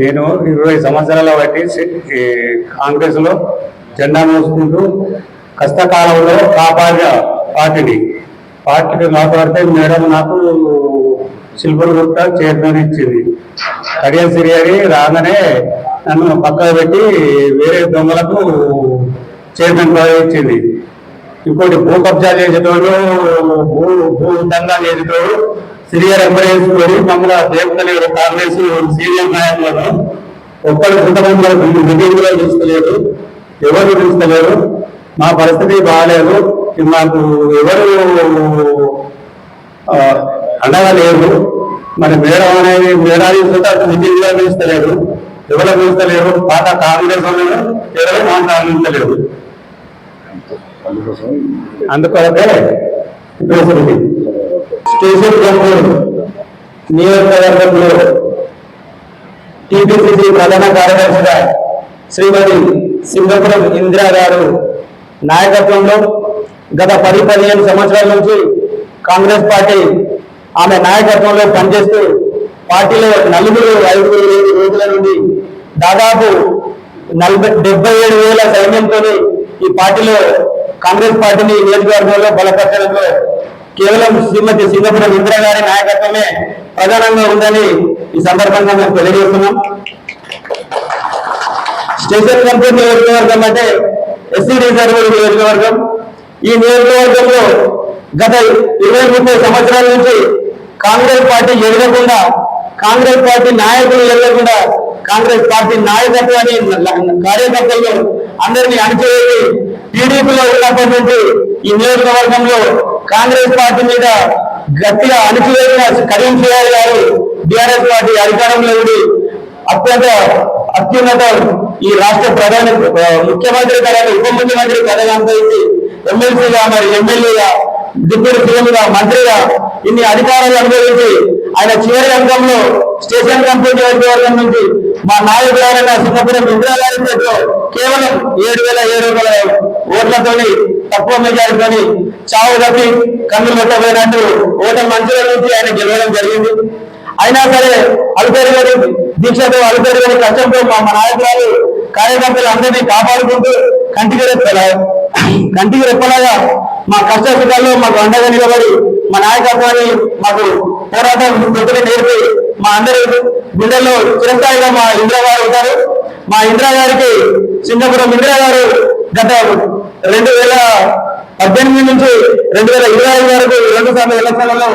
నేను ఇరవై సంవత్సరాల బట్టి కాంగ్రెస్లో జెండా మోసుకుంటూ కష్టకాలంలో కాపాడిన పార్టీని. పార్టీని కాపాడితే మేడం నాకు సిల్వర్ గుర్త చైర్మన్ ఇచ్చింది. కడియం సిరియారి రాగానే నన్ను పక్కన పెట్టి వేరే దొంగలకు చైర్మన్ పదవి ఇచ్చింది. ఇంకోటి భూ కబ్జా చేసేటోడు భూ భూ దంగా చేసేటోడు సిరియర్ ఎంబరేసుకొని మమ్మల్ని దేవతలేరు కాంగ్రెస్ సీనియర్ నాయకులను ఒక్కరు కొంతమంది మీటింగ్ కూడా చూస్తలేరు ఎవరు చూస్తలేరు మా పరిస్థితి బాగాలేదు మాకు ఎవరు అండగా లేదు మరి మేడం అనేది మేడాన్ని చూస్తే కూడా పిలుస్తలేరు ఎవరు పిలుస్తలేరు పాత కాంగ్రెస్ వాళ్ళు ఎవరు అందించలేరు అందుకొరకే ఇప్పుడు స్టేషన్ కంట్రోల్ నియోజకవర్గంలో టీపీసీసీ ప్రధాన కార్యదర్శిగా శ్రీమతి సింగపురం ఇందిరా గారు నాయకత్వంలో గత పది పదిహేను సంవత్సరాల నుంచి కాంగ్రెస్ పార్టీ ఆమె నాయకత్వంలో పనిచేస్తూ పార్టీలో నలుగురు ఐదుగురు ఐదు రోజుల నుండి దాదాపు నలభై డెబ్బై ఏడు వేల సైన్యంతో ఈ పార్టీలో కాంగ్రెస్ పార్టీని నియోజకవర్గంలో బలపరచడంలో కేవలం శ్రీమతి సింగపురం ఇందిరా గారి నాయకత్వమే ప్రధానంగా ఉందని ఈ సందర్భంగా మేము తెలియజేస్తున్నాం. స్టేషన్ కంపెనీ నియోజకవర్గం అంటే ఎస్సీ రిజర్వ్ నియోజకవర్గం. ఈ నియోజకవర్గంలో గత ఇరవై ముప్పై సంవత్సరాల నుంచి కాంగ్రెస్ పార్టీ ఎదగకుండా కాంగ్రెస్ పార్టీ నాయకులు ఎదగకుండా కాంగ్రెస్ పార్టీ నాయకత్వాన్ని కార్యకర్తలు అందరినీ అణచివేసి టీడీపీలో ఉన్నప్పటి నుంచి ఈ నియోజకవర్గంలో కాంగ్రెస్ పార్టీ మీద గట్టిగా అణిచివేసిన కరీం సిఆర్ గారు బీఆర్ఎస్ పార్టీ అధికారంలో ఉండి అత్యంత అత్యున్నత ఈ రాష్ట్ర ప్రధాని ముఖ్యమంత్రి తర్వాత ఉప ముఖ్యమంత్రి పదవి అనుభవించి ఎమ్మెల్సీగా మరి ఎమ్మెల్యేగా డిప్యూటీ సీఎంగా మంత్రిగా ఇన్ని అధికారాలు అనుభవించి ఆయన చివరి రంగంలో స్టేషన్ కంపెనీ నియోజకవర్గం నుంచి మా నాయకులైన సింగపురం ఇందిరాగారి కేవలం ఏడు వేల ఏడు వందల ఓట్లతోని తక్కువ మెజారిటీతోని చావు తప్పి కన్నులు పెట్టబోయినట్టు ఓటమి మంత్రుల నుంచి ఆయన గెలవడం జరిగింది. అయినా సరే అలుపెరుగని దీక్షతో అలుపెరుగని కష్టంతో మా మా నాయకురాలు కార్యకర్తలు అందరినీ కాపాడుకుంటూ కంటికి రెప్పలా? కంటికి రెప్పలాగా మా కష్ట సుఖాల్లో మాకు అండగా నిలబడి మా నాయకత్వాన్ని మాకు పోరాటం ప్రతిని నేర్పి మా అందరి గుండెల్లో చిరస్థాయిగా మా ఇందిరా గారు ఉంటారు. మా ఇందిరా గారికి సింగపురం ఇందిరా గారు గత రెండు వేల పద్దెనిమిది నుంచి రెండు వేల ఇరవై ఐదు వరకు రెండు సార్లు ఎలక్షన్లలో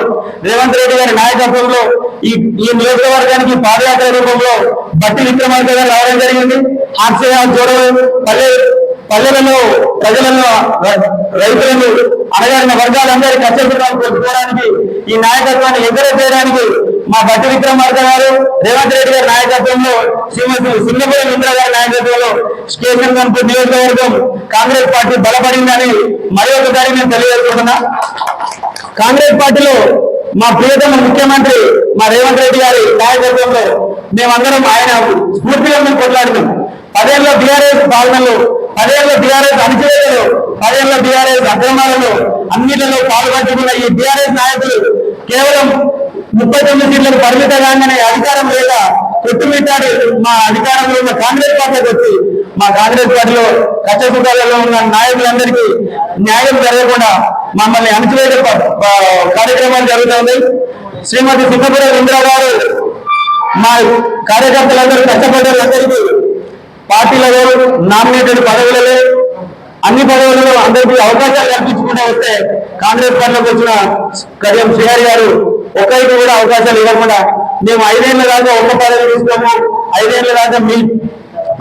రేవంత్ రెడ్డి గారి నాయకత్వంలో ఈ ఈ నియోజకవర్గానికి పాదయాత్ర రూపంలో బట్టి విక్రమార్క గారు రావడం జరిగింది. హాస్య చూడడం పల్లె పల్లెలలో ప్రజలను రైతులను అణగారిన వర్గాలందరి కష్టపడాలు పెట్టుకోవడానికి ఈ నాయకత్వాన్ని ఎదురు చేయడానికి మా బట్టి విక్రమార్క గారు రేవంత్ రెడ్డి గారి నాయకత్వంలో శ్రీమతి సింగపురం ఇంద్ర గారి నాయకత్వంలో స్టేషన్ కనుక నియోజకవర్గం కాంగ్రెస్ పార్టీ బలపడిందని మరి ఒకసారి నేను తెలియజేస్తున్నా కాంగ్రెస్ పార్టీలో మా ప్రియతమ ముఖ్యమంత్రి మా రేవంత్ రెడ్డి గారి నాయకత్వంలో మేమందరం ఆయన స్ఫూర్తిగా మేము కొట్లాడుతున్నాం. పదేళ్ళ బీఆర్ఎస్ పాలనలో పదేళ్ళ బీఆర్ఎస్ అణచివేతలు పదేళ్ళ బీఆర్ఎస్ అక్రమాలలో అన్నిటిలో పాల్పంచుకున్న ఈ బీఆర్ఎస్ నాయకులు కేవలం ముప్పై తొమ్మిది సీట్లకు పరిమితంగానే అధికారం లేక కొట్టుమిట్టాడు మా అధికారంలో ఉన్న కాంగ్రెస్ పార్టీకి వచ్చి మా కాంగ్రెస్ పార్టీలో కష్ట ఉన్న నాయకులందరికీ న్యాయం జరగకుండా మమ్మల్ని అణచివేత కార్యక్రమాలు జరుగుతుంది. శ్రీమతి సింగపురం ఇందిరా గారు మా కార్యకర్తలందరూ కష్టపడ్డారు అందరికీ పార్టీలలో నామినేటెడ్ పదవులలో అన్ని పదవులలో అందరికీ అవకాశాలు కల్పించుకుంటూ వస్తే కాంగ్రెస్ పార్టీలోకి వచ్చిన కడియం శ్రీహరి గారు ఒకరికి కూడా అవకాశాలు ఇవ్వకుండా మేము ఐదేళ్ళ దాకా ఒక్క పదవి ఇస్తాము ఐదేళ్ళ దాకా మీ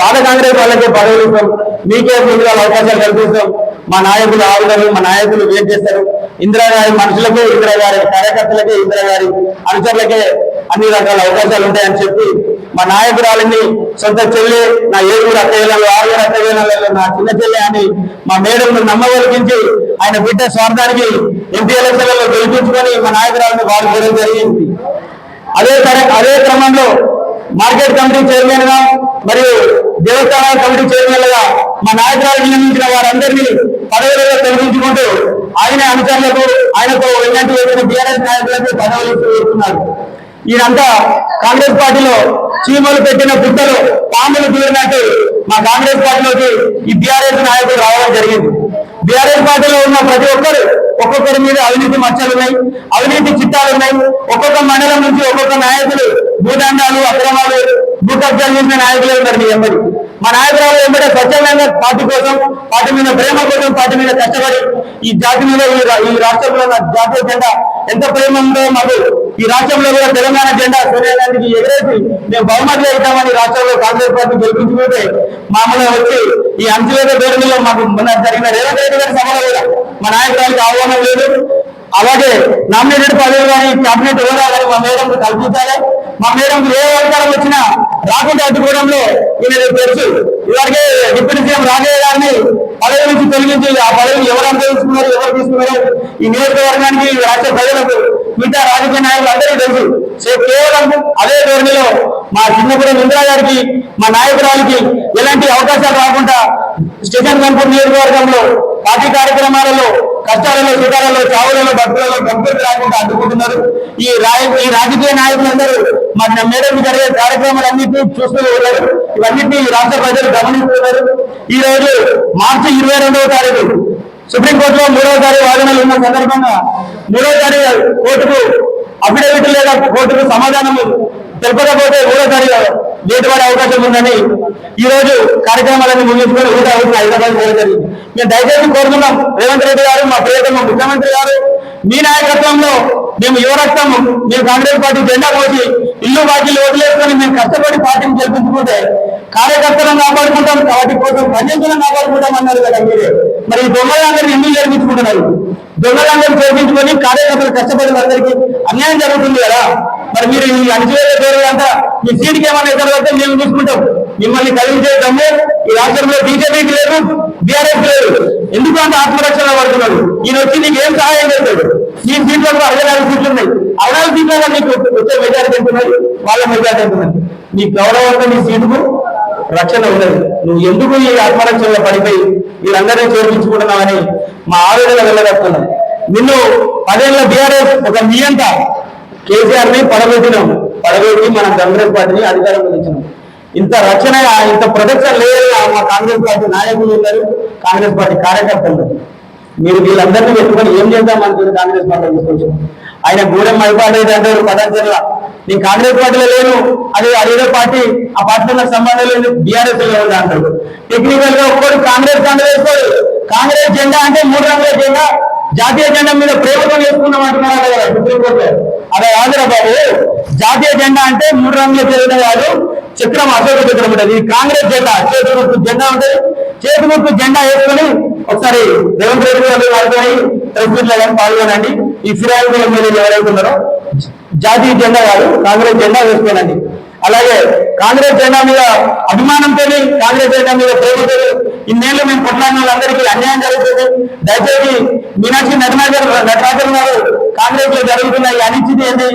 పాత కాంగ్రెస్ వాళ్ళకే పదవులు ఇస్తాం. మీకే ముందుగా అవకాశాలు కల్పిస్తాం. మా నాయకులు ఆవులను మా నాయకులు ఏం చేస్తారు? ఇందిరాగారి మనుషులకే మనుషులకు గారి కార్యకర్తలకే ఇందిరాగారి అనుచరులకే అన్ని రకాల అవకాశాలు ఉంటాయని చెప్పి మా నాయకురాలని సొంత చెల్లి నా ఏడుగురు అత్తయ్యలలో ఆరుగురు అత్తయ్యలలో నా చిన్న చెల్లి అని మా మేడంను నమ్మవలికించి ఆయన బిడ్డ స్వార్థానికి ఎంపీ ఎలక్షన్లలో గెలిపించుకొని మా నాయకురాలిని వారు చేయడం జరిగింది. అదే అదే క్రమంలో మార్కెట్ కమిటీ చైర్మన్గా మరియు దేవస్థానాల కమిటీ చైర్మన్గా మా నాయకురాలు నియమించిన వారందరినీ పదవులలో తొలగించుకుంటూ ఆయన అనుచరులకు ఆయనకు వెన్నట్టు వేసిన బీఆర్ఎస్ నాయకులకు పదవులు ఇస్తున్నారు. ఈయనంతా కాంగ్రెస్ పార్టీలో చీమలు పెట్టిన పుట్టలు పాములు దూరినట్టు మా కాంగ్రెస్ పార్టీలోకి ఈ బీఆర్ఎస్ నాయకులు రావడం జరిగింది. బీఆర్ఎస్ పార్టీలో ఉన్న ప్రతి ఒక్కరు ఒక్కొక్కరి మీద అవినీతి మచ్చలు ఉన్నాయి అవినీతి చిట్టాలు ఉన్నాయి. ఒక్కొక్క మండలం నుంచి ఒక్కొక్క నాయకులు భూదండాలు అక్రమాలు భూ కబ్జాలు చేసిన నాయకులే ఉన్నారు మీ ఎంబడి మా నాయకురాలు ఎంబడే స్వచ్ఛందంగా పార్టీ కోసం పార్టీ మీద ప్రేమ కోసం పార్టీ మీద కష్టపడి ఈ జాతి మీద ఈ ఈ రాష్ట్రంలో జాతీయ జెండా ఎంత ప్రేమ ఉందో మాకు ఈ రాష్ట్రంలో కూడా తెలంగాణ జెండా సోనియా ఎగరేసి మేము బహుమతులు ఇద్దామని రాష్ట్రంలో కాంగ్రెస్ పార్టీ గెలిపించుకుంటే మామూలుగా వచ్చి ఈ అంచులేద పేరులో మాకు మొన్న జరిగిన రేవంత్ రెడ్డి గారి సభలో కూడా మా నాయకురాలకు ఆహ్వానం లేదు. అలాగే నామినేటెడ్ పదవి కానీ కేబినెట్ హోదా కానీ మా మేడం కల్పించాలి. మా మేడం ఏ అధికారం వచ్చినా రాకుండా అడ్డుకోవడంలో ఈయన తెలుసు. ఇలాగే డిప్యూటీ సీఎం రాజయ్య గారిని పదవి నుంచి తొలగించి ఆ పదవిని ఎవరు అనుభవిస్తున్నారు ఎవరు తీసుకున్నారు? ఈ నియోజకవర్గానికి రాష్ట్ర ప్రజలకు మిగతా రాజకీయ నాయకులు అందరికీ తెలుసు. సో కేవలం అదే ధోరణిలో మా చిన్నపురం ఇందిరా గారికి మా నాయకురాలకి ఎలాంటి అవకాశాలు రాకుండా స్టేషన్ కన్పూర్ నియోజకవర్గంలో పార్టీ కార్యక్రమాలలో కష్టాలలో సుఖాలలో చావులలో భక్తులలో కంపెనీ రాకుండా అడ్డుకుంటున్నారు. ఈ రాయ ఈ రాజకీయ నాయకులందరూ మన మేడం జరిగే కార్యక్రమాలన్నింటినీ చూస్తూ ఉన్నారు. ఇవన్నింటినీ ఈ రాష్ట్ర ప్రజలు గమనిస్తున్నారు. ఈ రోజు మార్చి ఇరవై రెండవ తారీఖు సుప్రీంకోర్టులో మూడవసారి వాదనలు ఉన్న సందర్భంగా మూడవసారి కోర్టుకు అఫిడవిట్ లేదా కోర్టుకు సమాధానము తెలపకపోతే మూడవసారి తారీఖు అవకాశం ఉందని ఈ రోజు కార్యక్రమాలన్నీ ముగించుకొని ఊట అవుతున్న హైదరాబాద్ జరిగింది. మేము దయచేసి కోరుతున్నాం రేవంత్ రెడ్డి గారు మా ప్రియతమ ముఖ్యమంత్రి గారు మీ నాయకత్వంలో మేము యువరక్తం మేము కాంగ్రెస్ పార్టీ జెండా పోసి ఇల్లు వాకిలు వదిలేసుకొని మేము కష్టపడి పార్టీని గెలిపించుకుంటే కార్యకర్తలను కాపాడుకుంటాం కాబట్టి కోసం ప్రజలను కాపాడుకుంటాం అన్నారు కదా మీరే. మరి దొంగలందరినీ ఎందుకు జరిపించుకుంటున్నారు దొంగలందరూ చేపించుకొని కార్యకర్తలు కష్టపడి అందరికీ అన్యాయం జరుగుతుంది కదా. మరి మీరు ఈ అణచివేత పేరు అంతా మీ సీట్కి ఏమైనా ఇతరులైతే మేము చూసుకుంటాం. మిమ్మల్ని కలిగించే దమ్ము ఈ రాష్ట్రంలో బీజేపీకి లేదు బీఆర్ఎస్ లేదు. ఎందుకు అంత ఆత్మరక్షణ పడుతున్నారు? ఈయన వచ్చి నీకు ఏం సహాయం చేస్తాడు? ఈ సీట్లకు అరవై నాలుగు సీట్లు ఉన్నాయి. అరవై నాలుగు నీకు వచ్చే మెజారిటీ ఎంత వాళ్ళ మెజారిటీ ఎంత నీ గౌరవంతో నీ సీటుకు రక్షణ ఉండదు నువ్వు ఎందుకు ఈ ఆత్మరక్షణలో పడిపోయి వీళ్ళందరినీ చేర్పించుకుంటున్నావని మా ఆవేదన వెళ్ళగలుగుతున్నాం. నిన్ను పదేళ్ళ బీఆర్ఎస్ ఒక నియంత కేసీఆర్ని పడగొట్టినాం పడగొట్టి మనం కాంగ్రెస్ పార్టీని అధికారంలో తెచ్చినాం ఇంత రక్షణ ఇంత ప్రొటెక్షన్ లేదు మా కాంగ్రెస్ పార్టీ నాయకులు ఉన్నారు కాంగ్రెస్ పార్టీ కార్యకర్తలు. మీరు వీళ్ళందరినీ పెట్టుకొని ఏం చేద్దాం అనుకుని కాంగ్రెస్ పార్టీ తీసుకొచ్చాం ఆయన గూడెం మైపాడేది అంటారు పదార్థాల నేను కాంగ్రెస్ పార్టీలో లేను అదే అదేదో పార్టీ ఆ పార్టీలో నాకు సంబంధం లేదు బీఆర్ఎస్లో ఉంది అంటారు. టెక్నికల్గా ఒక్కడు కాంగ్రెస్ కాంగ్రెస్ కాంగ్రెస్ జెండా అంటే మూడు రంగుల జెండా. జాతీయ జెండా మీద ప్రేమతో వేసుకున్నాం అంటున్నారు కదా సుప్రీంకోర్టు అదే కాదురా బాబు జాతీయ జెండా అంటే మూడు రంగుల జెండా కాదు చక్రం అశోక చక్రం ఉంటుంది. ఇది కాంగ్రెస్ జెండా చేతి గుర్తు జెండా ఉంటుంది చేతి గుర్తు జెండా వేసుకొని ఒకసారి రేవంత్ రెడ్డి గారు వాడుకొని ప్రెస్ కానీ పాల్గొనండి. ఈ ఫిర్యాదు ఎమ్మెల్యేలు ఎవరైతే జాతీయ జెండా కాదు కాంగ్రెస్ జెండా వేసుకోనండి. అలాగే కాంగ్రెస్ జెండా మీద అభిమానంతో కాంగ్రెస్ జెండా మీద ప్రేమతో ఇన్నేళ్ళు మేము కొట్లాడిన వాళ్ళందరికీ అన్యాయం జరుగుతుంది. దయచేసి మీనాక్షి నటరాజర్ నటరాజన్ గారు కాంగ్రెస్లో జరుగుతున్న ఈ అనిశ్చితి ఏంటి?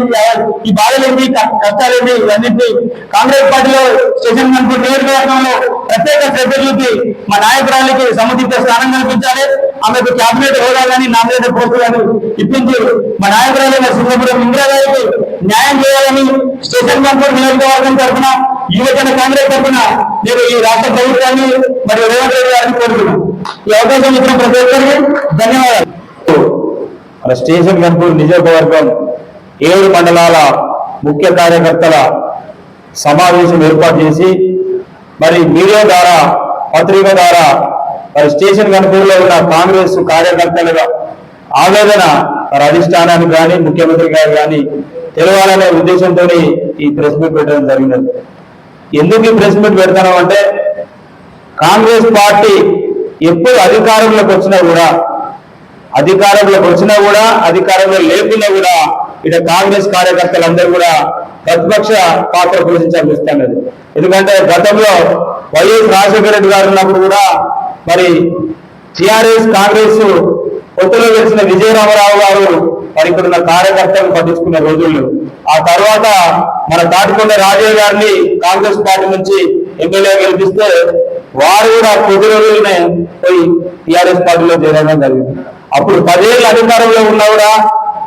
ఈ బాధలు ఏంటి? కష్టాలు ఏంటి? ఇవన్నింటినీ కాంగ్రెస్ పార్టీలో స్టేషన్ కనుక నియోజకవర్గంలో ప్రత్యేక శ్రద్ధ చూపి మా నాయకురాలకి సముచిత స్థానం కల్పించాలి. ఆమెకు క్యాబినెట్ హోదా కానీ నామినేటెడ్ పోస్టు కానీ ఇప్పించి మా నాయకురాలైన సింగపురం ఇందిరా గారికి న్యాయం చేయాలని స్టేషన్ కనుక నియోజకవర్గం తరఫున యువజన కాంగ్రెస్ తరఫున నేను ఈ రాష్ట్ర ప్రభుత్వాన్ని మరియు రేవంత్ రెడ్డి గారిని కోరుతున్నాను ఈ అవకాశం ఇచ్చిన ప్రతి ఒక్కరికి ధన్యవాదాలు. మన స్టేషన్ కంపూర్ నియోజకవర్గం ఏడు మండలాల ముఖ్య కార్యకర్తల సమావేశం ఏర్పాటు చేసి మరి మీడియా ద్వారా పత్రిక ద్వారా మరి స్టేషన్ గన్పూర్లో ఉన్న కాంగ్రెస్ కార్యకర్తలుగా ఆవేదన మరి అధిష్టానానికి కానీ ముఖ్యమంత్రి గారు కానీ తెలవాలనే ఉద్దేశంతో ఈ ప్రెస్ మీట్ పెట్టడం జరిగినది. ఎందుకు ఈ ప్రెస్ మీట్ పెడతాం అంటే కాంగ్రెస్ పార్టీ ఎప్పుడు అధికారంలోకి వచ్చినా కూడా అధికారంలోకి వచ్చినా కూడా అధికారంలో లేకున్నా కూడా ఇక కాంగ్రెస్ కార్యకర్తలందరూ కూడా ప్రతిపక్ష పాత్ర పోషించాల్సి వస్తున్నది. ఎందుకంటే గతంలో వైఎస్ రాజశేఖర రెడ్డి గారు ఉన్నప్పుడు కూడా మరి టిఆర్ఎస్ కాంగ్రెస్ కొత్తలో గెలిచిన విజయరామరావు గారు మరి ఇక్కడ ఉన్న కార్యకర్తలను పట్టించుకున్న రోజుల్లో ఆ తర్వాత మన తాటికొండ రాజయ్య గారిని కాంగ్రెస్ పార్టీ నుంచి ఎమ్మెల్యే గెలిపిస్తే వారు కూడా కొద్ది రోజులనే పోయి టిఆర్ఎస్ పార్టీలో చేరడం జరిగింది. అప్పుడు పదేళ్ళు అధికారంలో ఉన్నా కూడా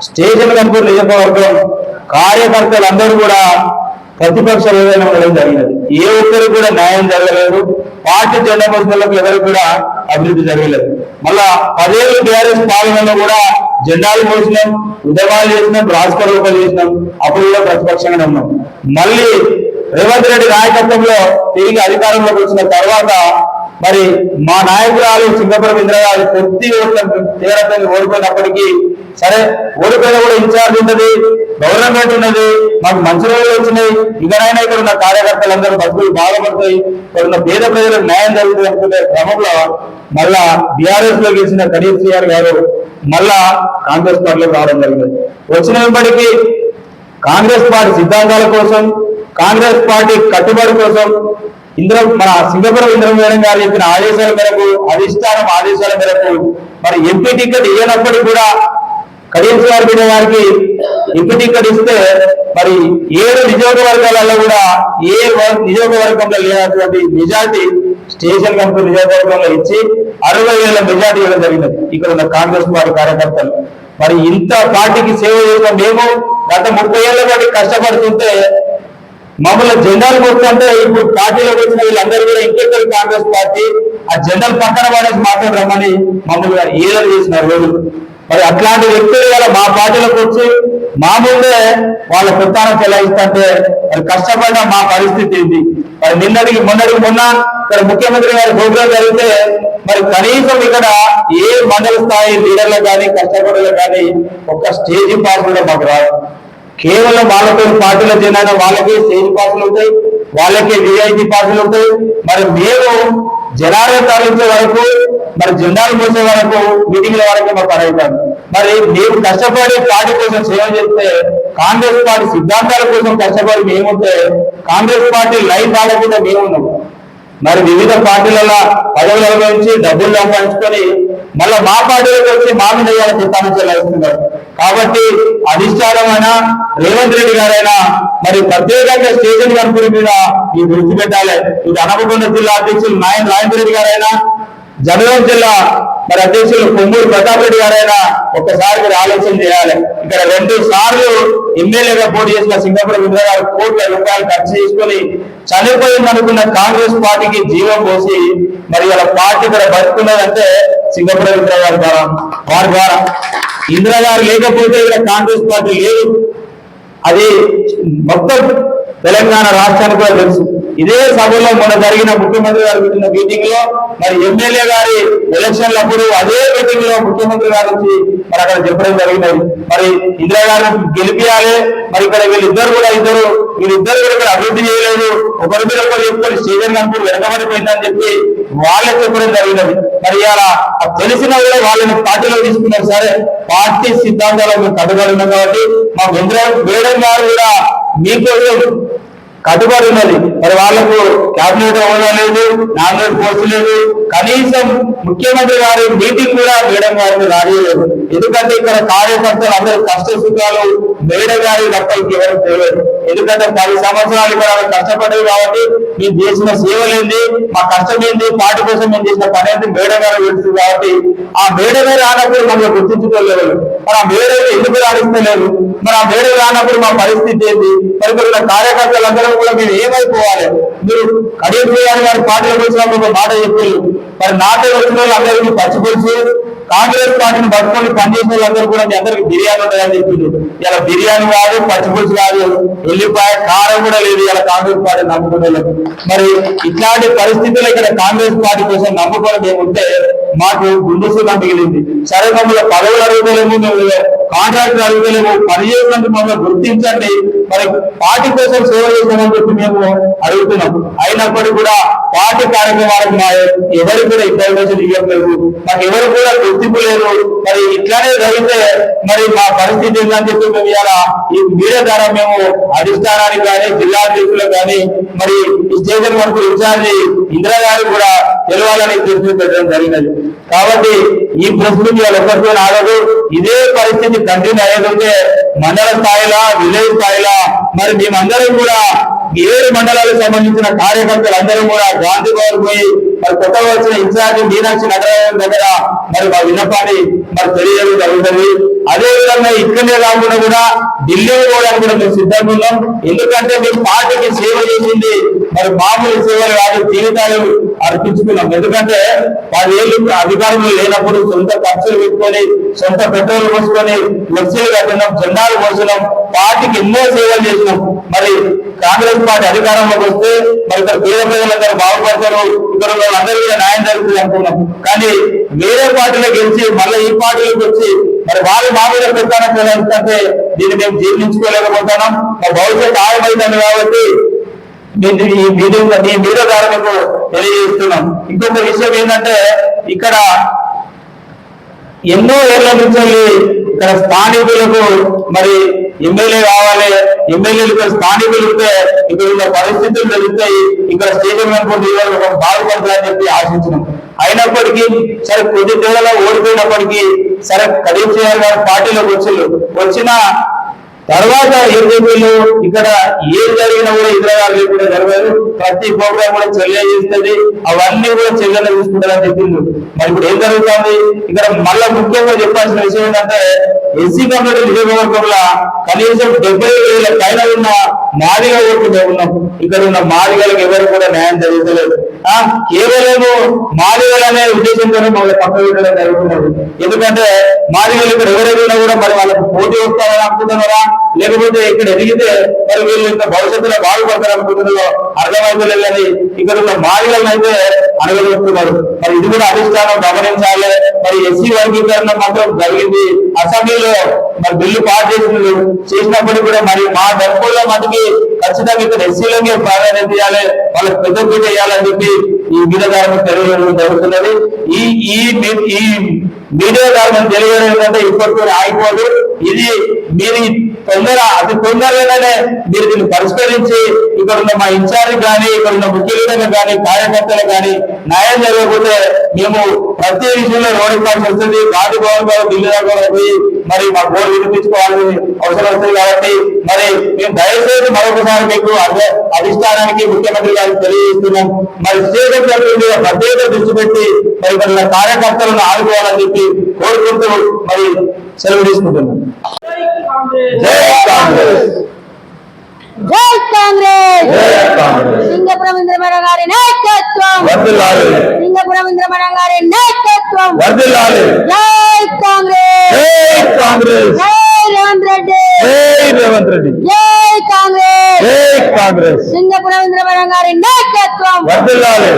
స్టేషన్ కంపూర్ నియోజకవర్గం కార్యకర్తలందరూ కూడా ప్రతిపక్ష హోదాలో ఉండడం జరిగినది. ఏ ఒక్కరికి కూడా న్యాయం జరగలేదు. పార్టీ జెండా పరిస్థితులకు ఎవరికి కూడా అభివృద్ధి జరగలేదు. మళ్ళా పదేళ్ళు టీఆర్ఎస్ పాలనలో కూడా జెండాలు మోసినాం ఉద్యమాలు చేసినాం రాజకీయ రూపాయలు చేసినాం. అప్పుడు కూడా ప్రతిపక్షంగానే ఉన్నాం. మళ్ళీ రేవంత్ రెడ్డి నాయకత్వంలో తిరిగి అధికారంలోకి వచ్చిన తర్వాత మరి మా నాయకురాలు సింగపురం ఇంద్ర గారు కొద్ది ఓట్ల ఓడిపోయినప్పటికీ సరే ఓడిపోయినా కూడా ఇన్ఛార్జ్ ఉన్నది గవర్నమెంట్ ఉన్నది మాకు మంచి రోజులు వచ్చినాయి. ఇకనైనా ఇక్కడ ఉన్న కార్యకర్తలందరూ బతుకులు బాధపడతాయి ఇక్కడ ఉన్న పేద ప్రజలకు న్యాయం జరుగుతుంది అనుకునే క్రమంలో మళ్ళా బీఆర్ఎస్లో గెలిచిన కరీం సిఆర్ గారు మళ్ళా కాంగ్రెస్ పార్టీలోకి రావడం జరిగింది. వచ్చిన వెంబడికి కాంగ్రెస్ పార్టీ సిద్ధాంతాల కోసం కాంగ్రెస్ పార్టీ కట్టుబడి కోసం ఇంద్ర మన సింగపురం ఇంద్ర గారు చెప్పిన ఆదేశాల మేరకు అధిష్టానం ఆదేశాల మేరకు మరి ఎంపీ టికెట్ ఇవ్వనప్పటికీ కూడా కడియం గారు గారికి ఎంపీ టికెట్ ఇస్తే మరి ఏడు నియోజకవర్గాలలో కూడా ఏ వ- నియోజకవర్గంలో లేనటువంటి మెజార్టీ స్టేషన్ కంపెనీ నియోజకవర్గంలో ఇచ్చి అరవై వేల మెజార్టీ ఇవ్వడం జరిగినది ఇక్కడ ఉన్న కాంగ్రెస్ పార్టీ కార్యకర్తలు. మరి ఇంత పార్టీకి సేవ చేసిన మేము గత ముప్పై ఏళ్ళ పాటు కష్టపడుతుంటే మమ్మల్ని జెండాలు కొడుతుంటే ఇప్పుడు పార్టీలోకి వచ్చిన వీళ్ళందరూ కూడా ఇంకెక్కడి కాంగ్రెస్ పార్టీ? ఆ జెండాలు పక్కన పడేసి మాట్లాడు రమ్మని మమ్మల్ని ఏదైనా చేసిన రోజు. మరి అట్లాంటి వ్యక్తులు కూడా మా పార్టీలోకి వచ్చి మా ముందే వాళ్ళ పెత్తానం చెలాయిస్తుంటే మరి కష్టపడిన మా పరిస్థితి ఏంటి? మరి నిన్నటికి మొన్నటికి మొన్న ఇక్కడ ముఖ్యమంత్రి గారి ప్రోగ్రాం జరిగితే మరి కనీసం ఇక్కడ ఏ మండల స్థాయి లీడర్లకు కానీ కష్టపడలకు కానీ ఒక్క స్టేజ్ పాస్ కూడా మాకు రాదు. కేవలం వాళ్ళతో పార్టీలో చెందిన వాళ్ళకి స్టేజ్ పాసులు ఉంటాయి వాళ్ళకి విఐపి పాసులు ఉంటాయి. మరి మేము జనాలు తరలించే వరకు మరి జెండాలు పోసే వరకు మీటింగ్ల వరకు మాకు అడుగుతాం మరి మేము కష్టపడి పార్టీ కోసం సేవ చేస్తే కాంగ్రెస్ పార్టీ సిద్ధాంతాల కోసం కష్టపడి మేముంటే కాంగ్రెస్ పార్టీ లైఫ్ ఆడకుండా మేమున్నాం. మరి వివిధ పార్టీలలో పదవులు అనుభవించి డబ్బులు సంపాదించుకొని మళ్ళీ మా పార్టీలోకి వచ్చి మా మీద వేయాలని చెప్పాలని చెల్లిస్తున్నారు కాబట్టి అధిష్టానమైన రేవంత్ రెడ్డి గారైనా మరి ప్రత్యేకంగా స్టేషన్ కనుపూరి మీద ఈ దృష్టి పెట్టాలి. ఇది అనపకొండ జిల్లా అధ్యక్షులు నాయన్ రాజేంద్ర రెడ్డి గారైనా జనగాం జిల్లా మరి అధ్యక్షులు కొమ్మూరు ప్రతాప్ రెడ్డి గారైనా ఒక్కసారి మీరు ఆలోచన చేయాలి. ఇక్కడ రెండు సార్లు ఎమ్మెల్యేగా పోటీ చేసిన సింగపూర్ విద్య కోట్ల రూపాయలు ఖర్చు చేసుకొని చనిపోయిందనుకున్న కాంగ్రెస్ పార్టీకి జీవం పోసి మరి వాళ్ళ పార్టీ ఇక్కడ బతుకున్నదంటే సింగపూర్ గారి ద్వారా వారి ద్వారా. ఇందిరా గారు లేకపోతే ఇక్కడ కాంగ్రెస్ పార్టీ లేదు. అది మొత్తం తెలంగాణ రాష్ట్రానికి కూడా తెలుసు. ఇదే సభలో మొన్న జరిగిన ముఖ్యమంత్రి గారు పెట్టిన మీటింగ్లో మరి ఎమ్మెల్యే గారి ఎలక్షన్ల అప్పుడు అదే మీటింగ్లో ముఖ్యమంత్రి గారు వచ్చి మరి అక్కడ చెప్పడం జరిగినది మరి ఇందిరా గారు గెలిపియాలి మరి ఇక్కడ వీళ్ళిద్దరు కూడా ఇద్దరు వీళ్ళిద్దరు కూడా ఇక్కడ అభివృద్ధి చేయలేదు. ఒకరి మీద ఒకరు చెప్పుకొని స్టేషన్ కనుక వెనకబడిపోయిందని చెప్పి వాళ్ళే చెప్పడం జరిగినది. మరి ఇలా తెలిసిన కూడా వాళ్ళని పార్టీలో తీసుకున్నారు. సరే పార్టీ సిద్ధాంతాలకు మేము కట్టుబడి ఉన్నాం కాబట్టి మా ఇంద్ర వేడం గారు కూడా మీకు కట్టుబడి ఉన్నది. మరి వాళ్ళకు క్యాబినెట్ హోదా లేదు నామినేట్ పోస్ట్ లేదు. కనీసం ముఖ్యమంత్రి గారి మీటింగ్ కూడా మేడం గారికి రాలేదు. ఎందుకంటే ఇక్కడ కార్యకర్తలు అందరూ కష్ట సుఖాలు మేడం గారి తప్ప ఎవరు తెలియదు ఎందుకంటే పది సంవత్సరాలు ఇక్కడ కష్టపడేవి కాబట్టి మేము చేసిన సేవలేంది మా కష్టం ఏంది? పార్టీ కోసం మేము చేసిన పని ఏంటి మేడం గారు కాబట్టి ఆ మేడమే రానప్పుడు మమ్మల్ని గుర్తించుకోలేదు. మరి ఆ మేడం ఎందుకు రాణిస్తలేదు మరి ఆ మేడం రానప్పుడు మా పరిస్థితి ఏంటి? మరి ఇక్కడ ఉన్న కార్యకర్తలందరూ కూడా మీరు ఏమైపోవాలి? మీరు కడియం చేయాలి గారి పార్టీలోకి వచ్చినప్పుడు ఒక మాట చెప్పారు. మరి నాటే వచ్చిన వాళ్ళు అందరికీ పచ్చిపులుసు కాంగ్రెస్ పార్టీని పట్టుకొని పనిచేసిన వాళ్ళందరూ కూడా మీ అందరికి బిర్యానీ ఉంటుందని చెప్పింది ఇలా బిర్యానీ కాదు పచ్చిపులుసు కాదు ఎల్లిపాయ కారం కూడా లేదు ఇలా కాంగ్రెస్ పార్టీ నమ్ముకునే మరి ఇట్లాంటి పరిస్థితుల్లో ఇక్కడ కాంగ్రెస్ పార్టీ కోసం నమ్ముకోవడం ఏముంటే మాకు గుండెసు సుఖం మిగిలింది. సరే మమ్మల్ని పదవులు అడుగుతలేము మేము కాంట్రాక్ట్ అడగలేము పని మమ్మల్ని గుర్తించండి. మరి పార్టీ కోసం సేవ చేసామని చెప్పి మేము అడుగుతున్నాం. అయినప్పటికీ కూడా పార్టీ కార్యక్రమాలకు మా ఎవరు కూడా ఇన్ఫర్మేషన్ ఇవ్వట్లేదు. మాకు ఎవరు కూడా గుర్తింపు లేదు. మరి ఇట్లానే జరిగితే మరి మా పరిస్థితి ఏంటని చెప్పి మేము ఇలా ఈ మీడియా ద్వారా మేము అధిష్టానానికి కానీ జిల్లా అధ్యక్షులకు కానీ మరి ఈ స్టేషన్ వరకు ఇన్ఛార్జి ఇందిరా గారు కూడా తెలవాలని ప్రశ్న జరిగినది. కాబట్టి ఈ ప్రశ్న వాళ్ళు ఒక్కరితో ఇదే పరిస్థితి కంటిన్యూ అయ్యేదంటే మండల స్థాయిలో విలేజ్ స్థాయిలో. మరి మేమందరం కూడా ఏడు మండలాలకు సంబంధించిన కార్యకర్తలు అందరూ కూడా గాంధీ భవన్ పోయి మరి కొత్త వచ్చిన ఇన్ఛార్జి మీనాక్షి నటరాజన్ దగ్గర మరి మా విన్నపాన్ని మరి తెలియజేయడం జరుగుతుంది. అదే విధంగా ఇక్కడనే కాకుండా కూడా ఢిల్లీ పోవడానికి కూడా మేము సిద్ధంగా ఉన్నాం. ఎందుకంటే మీ పార్టీకి సేవ చేసింది మరి మామూలు సేవలు కాదు జీవితాలు అర్పించుకున్నాం. ఎందుకంటే పదేళ్ళు అధికారంలో లేనప్పుడు సొంత ఖర్చులు పెట్టుకొని సొంత పెట్రోల్ పోసుకొని ఫ్లెక్సీలు కట్టినాం జెండాలు పోసినాం పార్టీకి ఎన్నో సేవలు చేసినాం. మరి కాంగ్రెస్ పార్టీ అధికారంలోకి వస్తే మరి ఇక్కడ పేద ప్రజలందరూ బాగుపడతారు ఇక్కడ వాళ్ళందరూ కూడా న్యాయం జరుగుతుంది అనుకున్నాం కానీ వేరే పార్టీలో గెలిచి మళ్ళీ ఈ పార్టీలోకి వచ్చి మరి వాళ్ళు మా మీద పెట్టాలని దీన్ని మేము జీర్ణించుకోలేకపోతున్నాం. మా భవిష్యత్తు ఆయమైందని కాబట్టి ఈ మీ ద్వారా మీకు తెలియజేస్తున్నాం. ఇంకొక విషయం ఏంటంటే ఇక్కడ ఎన్నో ఏళ్ళ నుంచి ఇక్కడ స్థానికులకు మరి ఎమ్మెల్యే కావాలి. ఎమ్మెల్యేలు ఇక్కడ స్థానికులు ఉంటే ఇక్కడ ఉన్న పరిస్థితులు తెలుస్తాయి. ఇక్కడ స్టేడియం అనుకుంటే బాగుపడతారని చెప్పి ఆశించినాం. అయినప్పటికీ సరే కొద్ది తేడాలో ఓడిపోయినప్పటికీ సరే కడిచేయాలి గారు పార్టీలోకి వచ్చిండ్రు వచ్చిన తర్వాత ఏపీలో ఇక్కడ ఏం జరిగినా కూడా ఇతర లేకుండా జరగదు ప్రతి ప్రోగ్రామ్ కూడా చెల్లె చేస్తుంది. అవన్నీ కూడా చెల్లెలు చూసుకుంటారని చెప్పిండు మరి ఇప్పుడు ఏం జరుగుతుంది? ఇక్కడ మళ్ళా ముఖ్యంగా చెప్పాల్సిన విషయం ఏంటంటే ఎస్సీ కమిటీ నియోజకవర్గంలో కనీసం డెబ్బై వేల పైన ఉన్న మాదిగా ఓట్లు మేము ఉన్నాం ఇక్కడ ఉన్న మాదిగలకు ఎవరు కూడా న్యాయం జరుగుతలేదు. ఆ, కేవలము మాదిగలు అనే ఉద్దేశంతోనే మళ్ళీ పక్క పెట్టడం జరుగుతున్నది. ఎందుకంటే మాదిగలు ఇక్కడ ఎవరైనా కూడా మరి వాళ్ళకు పోటీ వస్తారని అనుకుంటున్నారా? లేకపోతే ఇక్కడ ఎదిగితే మరి వీళ్ళు ఇంత భవిష్యత్తులో బాగుపడతారు అనుకుంటున్నారో అర్థమైతలేదని ఇక్కడ ఉన్న మాదిగలను అయితే అనగలుగుతున్నారు మరి ఇది కూడా అధిష్టానం గమనించాలి. మరి ఎస్సీ వర్గీకరణ మాత్రం జరిగింది. అసెంబ్లీలో మరి బిల్లు పాస్ చేసింది చేసినప్పుడు కూడా మరి మా డబ్బుల్లో మటుకి ఖచ్చితంగా ఇక్కడ ఎస్సీలకి ప్రాధాన్యత ఇవ్వాలి వాళ్ళకి పెద్ద చేయాలని చెప్పి ఈ మీడియా ద్వారా జరుగుతున్నది. ఈ ఈ మీడియా ద్వారా మనం తెలియజేయడం ఏంటంటే ఇప్పటికీ ఆగిపోదు. ఇది మీరు తొందర అతి తొందరగానే మీరు దీన్ని పరిష్కరించి ఇక్కడ ఉన్న మా ఇన్ఛార్జ్ కానీ ఇక్కడ ఉన్న ముఖ్యులకు కానీ కార్యకర్తలకు కానీ న్యాయం జరగకపోతే మేము ప్రతి విషయంలో రోడ్డుపాటు వస్తుంది గాంధీ భవన్ గారు ఢిల్లీ దాకా పోయి మరి మా గోడు వినిపించుకోవాలని అవసరం వస్తుంది కాబట్టి మరి మేము దయచేసి మరొకసారి మీకు అధి- అధిష్టానానికి ముఖ్యమంత్రి గారికి తెలియజేస్తున్నాం. మరి స్టేట్ ప్రత్యేక దృష్టి పెట్టి మరి ఇక్కడ కార్యకర్తలను ఆదుకోవాలని చెప్పి కోరుకుంటూ మరి సెలవు తీసుకుంటున్నాం జై కాంగ్రెస్ జై కాంగ్రెస్ జై కాంగ్రెస్ సింగపురం ఇంద్రమణ గారి నాయకత్వం వర్ధిల్లాలి సింగపురం ఇంద్రమణ గారి నాయకత్వం వర్ధిల్లాలి జై కాంగ్రెస్ జై కాంగ్రెస్ జై రేవంత్ రెడ్డి జై రేవంత్ రెడ్డి జై కాంగ్రెస్ జై కాంగ్రెస్ సింగపురం ఇంద్రమణ గారి నాయకత్వం వర్ధిల్లాలి